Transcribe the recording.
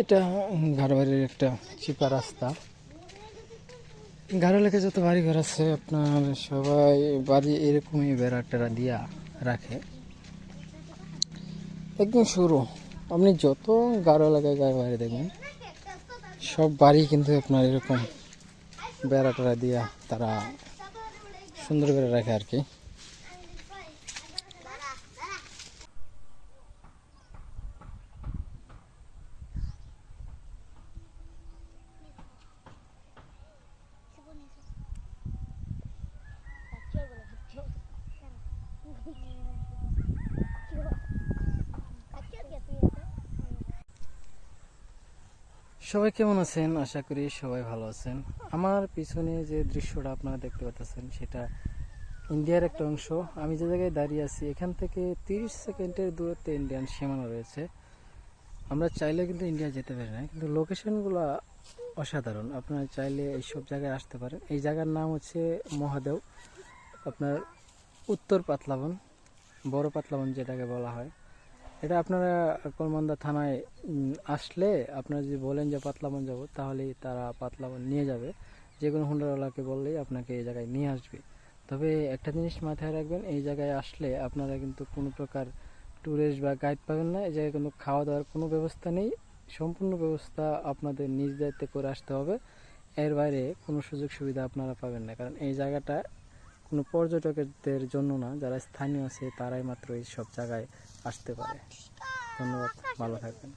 এটা ঘাড়বাড়ির একটা চিপা রাস্তা। গাঢ় লেখে যত বাড়ি ঘর আছে, আপনার সবাই বাড়ি এরকমই বেড়া টেরা দিয়া রাখে। একদম শুরু। আপনি যত গাঢ় এলাকায় গায়ে বাড়ি দেখবেন, সব বাড়ি কিন্তু আপনার এরকম বেড়া টেরা দিয়া তারা সুন্দর করে রাখে আর কি। সবাই কেমন আছেন? আশা করি সবাই ভালো আছেন। আমার পিছনে যে দৃশ্যটা আপনারা দেখতে পাচ্ছেন, সেটা ইন্ডিয়ার একটা অংশ। আমি যে জায়গায় দাঁড়িয়ে আছি, এখান থেকে তিরিশ সেকেন্ডের দূরত্বে ইন্ডিয়ান সীমানা রয়েছে। আমরা চাইলে কিন্তু ইন্ডিয়া যেতে পারি না, কিন্তু লোকেশনগুলো অসাধারণ। আপনারা চাইলে এইসব জায়গায় আসতে পারেন। এই জায়গার নাম হচ্ছে মহাদেব আপনার উত্তর পাতলাবন, বড় পাতলাবন যেটাকে বলা হয়। এটা আপনারা কলমান্দা থানায় আসলে আপনারা যদি বলেন যে পাতলাবন যাব, তাহলেই তারা পাতলাবন নিয়ে যাবে। যে কোনো হুন্ডারওয়ালাকে বললেই আপনাকে এই জায়গায় নিয়ে আসবে। তবে একটা জিনিস মাথায় রাখবেন, এই জায়গায় আসলে আপনারা কিন্তু কোনো প্রকার ট্যুরিস্ট বা গাইড পাবেন না। এই জায়গায় কিন্তু খাওয়া দাওয়ার কোনো ব্যবস্থা নেই। সম্পূর্ণ ব্যবস্থা আপনাদের নিজ দায়িত্বে করে আসতে হবে। এর বাইরে কোনো সুযোগ সুবিধা আপনারা পাবেন না। কারণ এই জায়গাটা কোনো পর্যটকদের জন্য না, যারা স্থানীয় আছে তারাই মাত্র এই সব জায়গায় আসতে পারে। ধন্যবাদ, ভালো থাকবেন।